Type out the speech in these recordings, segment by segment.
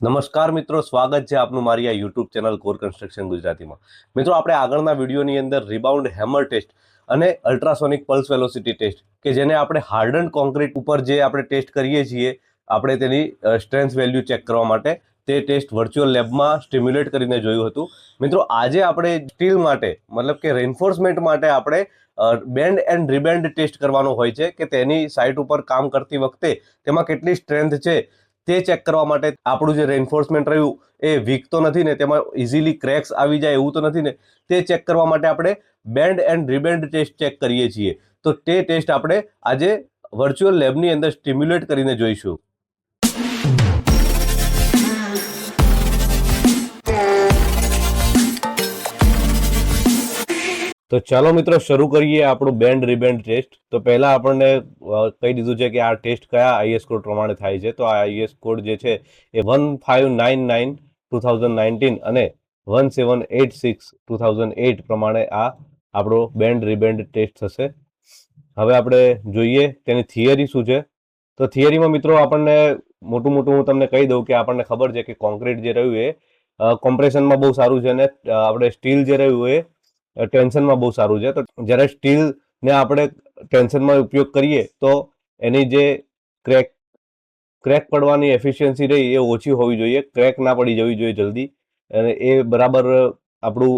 નમસ્કાર મિત્રો, સ્વાગત છે આપનું મારી આ યુટ્યુબ ચેનલ કોર કન્સ્ટ્રક્શન ગુજરાતીમાં. મિત્રો, આપણે આગળના વિડીયોની અંદર રિબાઉન્ડ હેમર ટેસ્ટ અને અલ્ટ્રાસોનિક પલ્સ વેલોસિટી ટેસ્ટ કે જેને આપણે હાર્ડન કોન્ક્રીટ ઉપર જે આપણે ટેસ્ટ કરીએ છીએ, આપણે તેની સ્ટ્રેન્થ વેલ્યુ ચેક કરવા માટે તે ટેસ્ટ વર્ચ્યુઅલ લેબમાં સ્ટિમ્યુલેટ કરીને જોયું હતું. મિત્રો, આજે આપણે સ્ટીલ માટે, મતલબ કે રેન્ફોર્સમેન્ટ માટે આપણે બેન્ડ એન્ડ રિબેન્ડ ટેસ્ટ કરવાનો હોય છે કે તેની સાઇટ ઉપર કામ કરતી વખતે તેમાં કેટલી સ્ટ્રેન્થ છે તે ચેક કરવા માટે આપણું જે રેન્ફોર્સમેન્ટ રહ્યું એ વીક તો નથી ને, તેમાં ઇઝીલી ક્રેક્સ આવી જાય એવું તો નથી ને, તે ચેક કરવા માટે આપણે bend and rebend test check કરીએ છીએ. તો તે ટેસ્ટ આપણે આજે વર્ચ્યુઅલ લેબની અંદર સ્ટિમ્યુલેટ કરીને જોઈશું. તો ચાલો મિત્રો, શરૂ કરીએ આપણું બેન્ડ રિબેન્ડ ટેસ્ટ તો પહેલા આપણને કહી દીધું છે કે આ ટેસ્ટ કયા આઈએસ કોડ પ્રમાણે થાય છે. તો આ આઈએસ કોડ જે છે એ one five nine nine two thousand nineteen અને one seven eight six two thousand eight પ્રમાણે આ આપણો બેન્ડ રિબેન્ડ ટેસ્ટ થશે. હવે આપણે જોઈએ તેની થિયરી શું છે. તો થિયરીમાં મિત્રો આપણને મોટું મોટું હું તમને કહી દઉં કે આપણને ખબર છે કે કોન્ક્રીટ જે રહ્યું એ કોમ્પ્રેશનમાં બહુ સારું છે અને આપણે સ્ટીલ જે રહ્યું એ ટેન્શનમાં બહુ સારું છે. તો જ્યારે સ્ટીલને આપણે ટેન્શનમાં ઉપયોગ કરીએ તો એની જે ક્રેક ક્રેક પડવાની એફિશિયન્સી રહી એ ઓછી હોવી જોઈએ. ક્રેક ના પડી જવી જોઈએ જલ્દી. અને એ બરાબર આપણું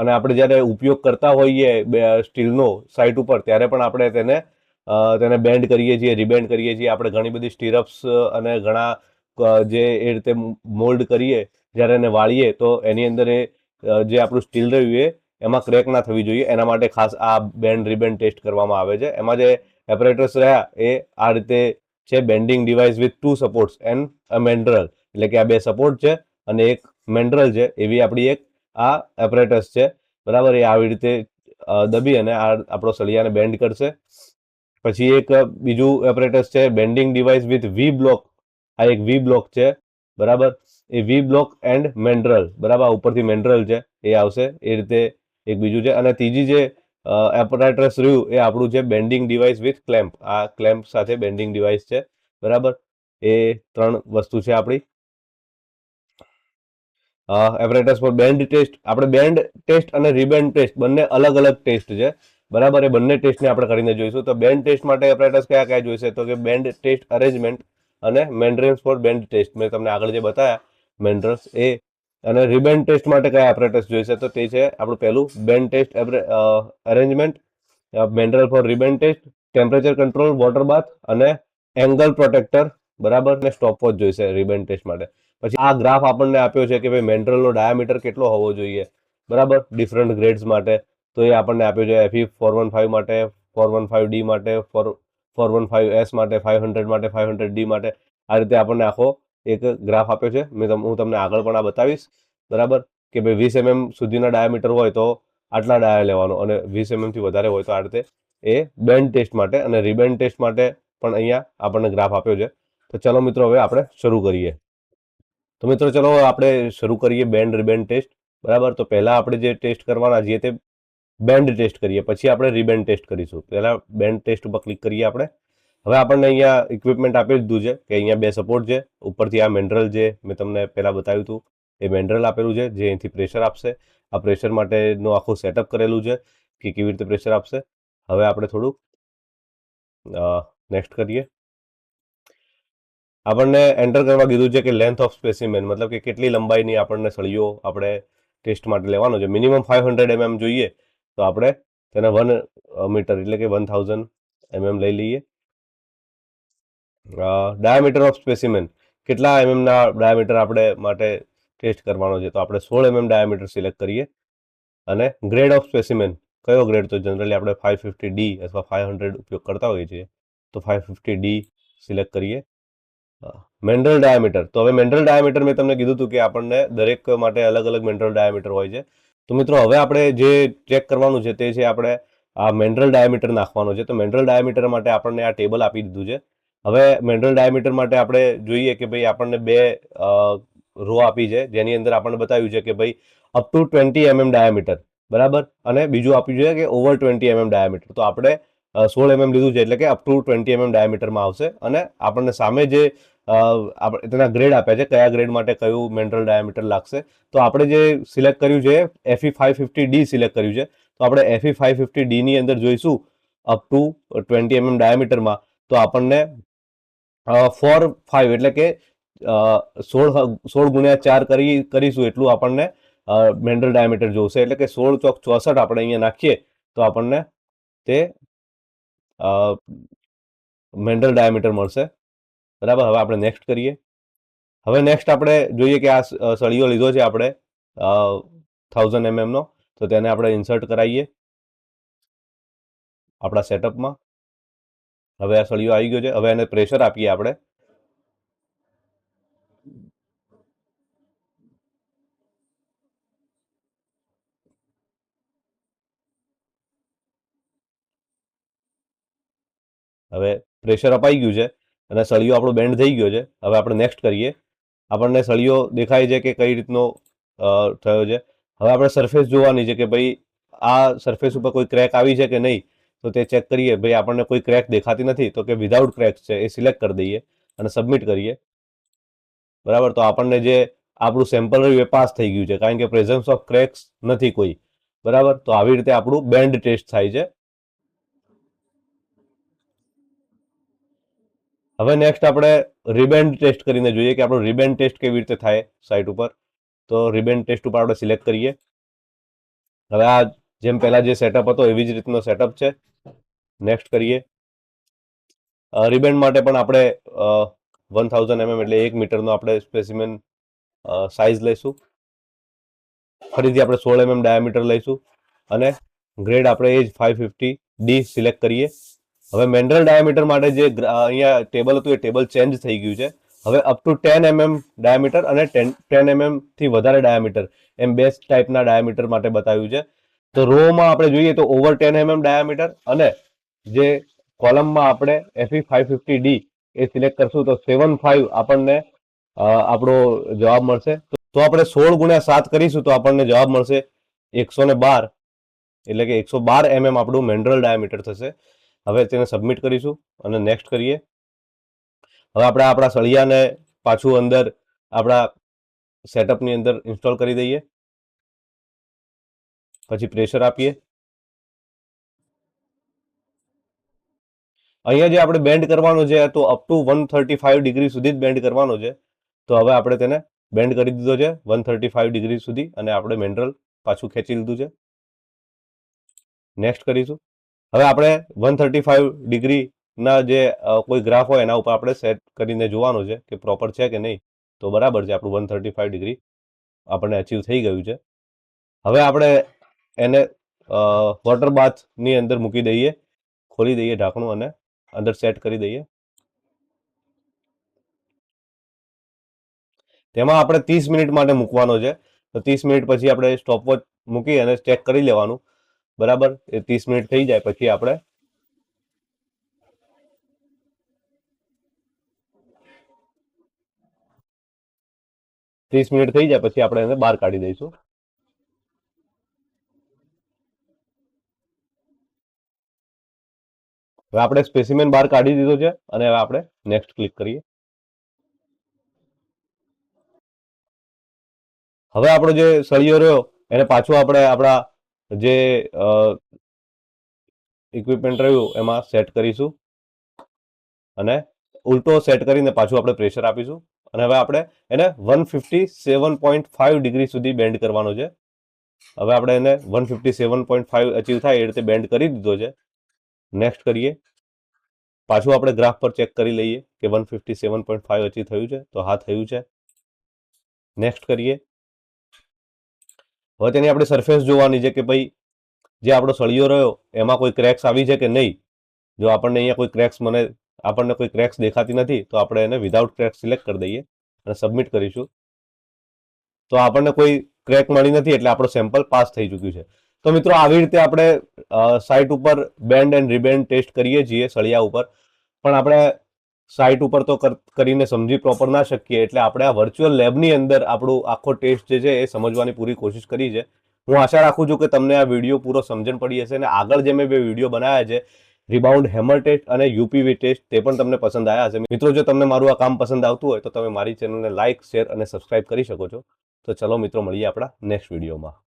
અને આપણે જ્યારે ઉપયોગ કરતા હોઈએ સ્ટીલનો સાઇટ ઉપર, ત્યારે પણ આપણે તેને તેને બેન્ડ કરીએ છીએ, રિબેન્ડ કરીએ છીએ. આપણે ઘણી બધી સ્ટીરપ્સ અને ઘણા જે એ રીતે મોલ્ડ કરીએ, જ્યારે એને વાળીએ તો એની અંદર એ જે આપણું સ્ટીલ રહ્યું એ એમાં ક્રેક ના થવી જોઈએ. એના માટે ખાસ આ બેન્ડ રિબેન્ડ ટેસ્ટ કરવામાં આવે છે. એમાં જે એપરેટર્સ રહ્યા, એ આ રીતે છે, bending device with two supports and a mandrel. એટલે કે આ બે સપોર્ટ છે અને એક મેન્ડરલ છે. એવી આપણી એક આ એપરેટસ છે. બરાબર? એ આવી રીતે દબી અને આ આપણો સળિયાને બેન્ડ કરશે. પછી એક બીજું એપરેટસ છે, bending device with V block. આ એક વી બ્લોક છે. બરાબર? એ વી બ્લોક એન્ડ મેન્ડરલ. બરાબર? ઉપરથી મેન્ડરલ છે. એ આવશે. એ રીતે એક બીજું છે, અને ત્રીજી જે એપરેટસ રહ્યું એ આપણું છે બેન્ડિંગ ડિવાઇસ વિથ ક્લેમ્પ આ ક્લેમ્પ સાથે બેન્ડિંગ ડિવાઇસ છે, બરાબર? એ ત્રણ વસ્તુ છે આપણી. એપરેટસ ફોર બેન્ડ ટેસ્ટ આપણે બેન્ડ ટેસ્ટ અને રિબેન્ડ ટેસ્ટ બંને અલગ અલગ ટેસ્ટ છે, બરાબર? એ બંને ટેસ્ટને આપણે કરીને જોઈશું. તો બેન્ડ ટેસ્ટ માટે એપરેટસ કયા કયા જોઈશે? તો કે બેન્ડ ટેસ્ટ અરેન્જમેન્ટ અને મેન્ડ્રેન્સ ફોર બેન્ડ ટેસ્ટ મેં તમને આગળ જે બતાવ્યા મેન્ડ્રસ એ અને રિબેન્ડ ટેસ્ટ માટે કયા એપરેટસ જોઈશે તો તે છે આપણું પહેલું bend test arrangement mandrel for rebend test temperature control water bath અને એંગલ પ્રોટેક્ટર બરાબર? ને સ્ટોપવોચ જોઈશે રિબેન્ડ ટેસ્ટ માટે. પછી આ ગ્રાફ આપણને આપ્યો છે કે ભાઈ મેન્ડરલનો ડાયામીટર કેટલો હોવો જોઈએ. બરાબર? ડિફરન્ટ ગ્રેડ્સ માટે. તો એ આપણને આપ્યો છે એફઈ ફોર વન ફાઇવ માટે ફોર વન ફાઇવ ડી માટે four four one five S માટે ફાઇવ હંડ્રેડ માટે ફાઇવ હંડ્રેડ ડી માટે. આ રીતે આપણને આખો એક ગ્રાફ આપ્યો છે. મેં હું તમને આગળ પણ આ બતાવીશ. બરાબર? કે ભાઈ વીસ એમએમ સુધીના ડાયામીટર હોય તો આટલા ડાયા લેવાનો અને વીસ એમએમથી વધારે હોય તો આ રીતે એ બેન્ડ ટેસ્ટ માટે અને રિબેન્ડ ટેસ્ટ માટે પણ અહીંયા આપણને ગ્રાફ આપ્યો છે. તો ચલો મિત્રો, હવે આપણે શરૂ કરીએ. તો મિત્રો, ચલો આપણે શરૂ કરીએ બેન્ડ, રિબેન્ડ ટેસ્ટ. બરાબર? તો પહેલાં આપણે જે ટેસ્ટ કરવાના છીએ તે બેન્ડ ટેસ્ટ કરીએ. પછી આપણે રિબેન્ડ ટેસ્ટ કરીશું. પહેલાં બેન્ડ ટેસ્ટ ઉપર ક્લિક કરીએ આપણે. હવે આપણને અહીંયા ઇક્વિપમેન્ટ આપી દીધું છે કે અહીંયા બે સપોર્ટ છે. ઉપરથી આ મેન્ડરલ જે મેં તમને પહેલાં બતાવ્યું હતું, એ મેન્ડરલ આપેલું છે જે અહીંથી પ્રેશર આપશે. આ પ્રેશર માટેનું આખું સેટઅપ કરેલું છે કે કેવી રીતે પ્રેશર આપશે. હવે આપણે થોડુંક નેક્સ્ટ કરીએ. આપણને એન્ટર કરવા કીધું છે કે લેન્થ ઓફ સ્પેસિમેન મતલબ કે કેટલી લંબાઈની આપણને સળીઓ આપણે ટેસ્ટ માટે લેવાનો છે. મિનિમમ ફાઇવ હંડ્રેડ એમએમ જોઈએ તો આપણે તેને વન મીટર એટલે કે વન થાઉઝન્ડ એમએમ લઈ લઈએ. ડાયામીટર ઓફ સ્પેસિમેન કેટલા એમએમના ડાયામીટર આપણે માટે ટેસ્ટ કરવાનો છે? તો આપણે સોળ એમએમ ડાયામીટર સિલેક્ટ કરીએ અને ગ્રેડ ઓફ સ્પેસિમેન કયો ગ્રેડ તો જનરલી આપણે ફાઇવ ફિફ્ટી ડી અથવા ફાઇવ હંડ્રેડ ઉપયોગ કરતા હોઈએ છીએ. તો ફાઇવ ફિફ્ટી ડી સિલેક્ટ કરીએ. મેન્ડલ ડાયામીટર તો હવે મેન્ડલ ડાયામીટર મેં તમને કીધું હતું કે આપણને દરેક માટે અલગ અલગ મેન્ડલ ડાયામીટર હોય છે. તો મિત્રો, હવે આપણે જે ચેક કરવાનું છે તે છે આપણે આ મેન્ડલ ડાયામીટર નાખવાનો છે. તો મેન્ડલ ડાયામીટર માટે આપણને આ ટેબલ આપી દીધું છે. હવે મેન્ડ્રલ ડાયામીટર માટે આપણે જોઈએ કે ભાઈ આપણને બે રો આપી છે. જેની અંદર આપણને બતાવ્યું છે કે ભાઈ up to twenty mm diameter બરાબર? અને બીજું આપ્યું છે કે ઓવર ટ્વેન્ટી એમએમ ડાયામીટર તો આપણે સોળ એમએમ લીધું છે એટલે કે અપ ટુ ટ્વેન્ટી એમએમ ડાયામીટરમાં આવશે. અને આપણને સામે જે આપણે તેના ગ્રેડ આપ્યા છે, કયા ગ્રેડ માટે કયું મેન્ટ્રલ ડાયામીટર લાગશે. તો આપણે જે સિલેક્ટ કર્યું છે FE five fifty D select કર્યું છે. તો આપણે એફઈ ફાઈવ ફિફ્ટી ડીની અંદર જોઈશું અપ ટુ ટ્વેન્ટી એમએમ ડાયામીટરમાં તો આપણને ફોર ફાઈવ એટલે કે સોળ સોળ ગુણ્યા ચાર કરી, કરીશું એટલું આપણને મેન્ડલ ડાયામીટર જોશે. એટલે કે સોળ ચોક ચોસઠ આપણે અહીંયા નાખીએ, તો આપણને તે મેન્ડલ ડાયામીટર મળશે. બરાબર? હવે આપણે નેક્સ્ટ કરીએ. હવે નેક્સ્ટ આપણે જોઈએ કે આ સળીઓ લીધો છે આપણે થાઉઝન્ડ એમએમનો તો તેને આપણે ઇન્સર્ટ કરાવીએ. આપણા સેટઅપમાં હવે આ સળિયો આવી ગયો છે. હવે એને પ્રેશર આપીએ આપણે. હવે પ્રેશર અપાઈ ગયું છે અને સળિયો આપણો બેન્ડ થઈ ગયો છે. હવે આપણે નેક્સ્ટ કરીએ. આપણને સળિયો દેખાય છે કે કઈ રીતનો થયો છે. હવે આપણે સરફેસ જોવાની છે કે ભાઈ આ સરફેસ ઉપર કોઈ ક્રેક આવી છે કે નહીં? તો તે ચેક કરીએ, ભાઈ આપણને કોઈ ક્રેક દેખાતી નથી, તો કે વિધાઉટ ક્રેક છે, એ સિલેક્ટ કરી દઈએ અને સબમિટ કરીએ. બરાબર? તો આપણને જે આપણું સેમ્પલ રહ્યું એ પાસ થઈ ગયું છે, કારણ કે પ્રેઝન્સ ઓફ ક્રેક્સ નથી કોઈ. બરાબર? તો આવી રીતે આપણું બેન્ડ ટેસ્ટ થાય છે. હવે નેક્સ્ટ આપણે રિબેન્ડ ટેસ્ટ કરીને જોઈએ કે આપણું રિબેન્ડ ટેસ્ટ કેવી રીતે થાય સાઇટ ઉપર. તો રિબેન્ડ ટેસ્ટ ઉપર આપણે સિલેક્ટ કરીએ. હવે આ જેમ પહેલા જે સેટઅપ હતો, એવી જ રીતનો સેટઅપ છે. નેક્સ્ટ કરીએ. રિબેન્ડ માટે પણ આપણે વન થાઉઝન્ડ એમએમ એટલે એક મીટરનો આપણે સ્પેસિમેન સાઇઝ લઈશું. ફરીથી આપણે સોળ એમએમ ડાયામીટર લઈશું અને ગ્રેડ આપણે એ જ ફાઈવ ફિફ્ટી ડી સિલેક્ટ કરીએ. હવે મેન્ડલ ડાયામીટર માટે જે અહીંયા ટેબલ હતું એ ટેબલ ચેન્જ થઈ ગયું છે. હવે up to ten mm diameter અને ટેન એમએમથી વધારે ડાયામીટર એમ બે ટાઈપના ડાયામીટર માટે બતાવ્યું છે. તો રોમાં આપણે જોઈએ તો ઓવર ટેન એમએમ ડાયામીટર અને જે કોલમમાં આપણે એફઈ ફાઈવ ફિફ્ટી ડી એ સિલેક્ટ કરશું તો સેવન ફાઈવ આપણને આપણો જવાબ મળશે. તો આપણે સોળ ગુણ્યા સાત કરીશું તો આપણને જવાબ મળશે એકસો ને બાર, એટલે કે એકસો બાર એમએમ આપણું મેન્ડ્રલ ડાયામીટર થશે. હવે તેને સબમિટ કરીશું અને નેક્સ્ટ કરીએ. હવે આપણે આપણા સળિયાને પાછું અંદર આપણા સેટઅપની અંદર ઇન્સ્ટોલ કરી દઈએ. પછી પ્રેશર આપીએ. અહીંયા જે આપણે બેન્ડ કરવાનો છે, તો up to one thirty five degree સુધી જ બેન્ડ કરવાનો છે. તો હવે આપણે તેને બેન્ડ કરી દીધો છે વન થર્ટી ફાઇવ ડિગ્રી સુધી, અને આપણે મિનરલ પાછું ખેંચી લીધું છે. નેક્સ્ટ કરીશું. હવે આપણે વન થર્ટી ફાઈવ ડિગ્રીના જે કોઈ ગ્રાફ હોય, એના ઉપર આપણે સેટ કરીને જોવાનું છે કે પ્રોપર છે કે નહીં. તો બરાબર છે, આપણું વન થર્ટી ફાઇવ ડિગ્રી આપણને અચીવ થઈ ગયું છે. હવે આપણે એને વોટર બાથની અંદર મૂકી દઈએ, ખોલી દઈએ ઢાંકણું અને અંદર સેટ કરી દઈએ. તેમાં આપણે ત્રીસ મિનિટ માટે મૂકવાનો છે. તો ત્રીસ મિનિટ પછી આપણે સ્ટોપવોચ મૂકી અને ચેક કરી લેવાનું. બરાબર? એ ત્રીસ મિનિટ થઈ જાય પછી આપણે. ત્રીસ મિનિટ થઈ જાય પછી આપણે એને બહાર કાઢી દઈશું. હવે આપણે સ્પેસિમેન બહાર કાઢી દીધો છે અને હવે આપણે નેક્સ્ટ ક્લિક કરીએ. હવે આપણો જે સળિયો રહ્યો, એને પાછું આપણે આપણા જે ઇક્વિપમેન્ટ રહ્યું, એમાં સેટ કરીશું. અને ઉલટો સેટ કરીને પાછું આપણે પ્રેશર આપીશું. અને હવે આપણે એને one fifty seven point five degree સુધી બેન્ડ કરવાનો છે. હવે આપણે એને one fifty seven point five achieve થાય એ રીતે બેન્ડ કરી દીધો છે. નેક્સ્ટ કરીએ. પાછું આપણે ગ્રાફ પર ચેક કરી લઈએ કે one fifty seven point five achieve થયું છે, તો હા, થયું છે. નેક્સ્ટ કરીએ. હવે તેની આપણે સરફેસ જોવાની છે કે ભાઈ, જે આપણો સળિયો રહ્યો, એમાં કોઈ ક્રેક્સ આવી છે કે નહીં? જો આપણને અહીંયા કોઈ ક્રેક્સ મને, આપણને કોઈ ક્રેક્સ દેખાતી નથી, તો આપણે એને વિધાઉટ ક્રેક્સ સિલેક્ટ કરી દઈએ અને સબમિટ કરીશું. તો આપણને કોઈ ક્રેક મળી નથી, એટલે આપણો સેમ્પલ પાસ થઈ ચૂક્યું છે. તો મિત્રો, આવી રીતે આપણે સાઇટ ઉપર બેન્ડ એન્ડ રિબેન્ડ ટેસ્ટ કરીએ છીએ સળિયા ઉપર. પણ આપણે સાઇટ ઉપર તો કરીને સમજી પ્રોપર ના શકીએ. એટલે આપણે આ વર્ચ્યુઅલ લેબની અંદર આપણું આખો ટેસ્ટ જે છે એ સમજવાની પૂરી કોશિશ કરી છે. હું આશા રાખું છું કે તમને આ વીડિયો પૂરો સમજણ પડી હશે અને આગળ જે મેં બે વીડિયો બનાવ્યા છે રિબાઉન્ડ હેમર ટેસ્ટ અને યુપીવી ટેસ્ટ તે પણ તમને પસંદ આવ્યા હશે. મિત્રો, જો તમને મારું આ કામ પસંદ આવતું હોય તો તમે મારી ચેનલને લાઇક શેર અને સબસ્ક્રાઇબ કરી શકો છો. તો ચલો મિત્રો, મળીએ આપણા નેક્સ્ટ વિડીયોમાં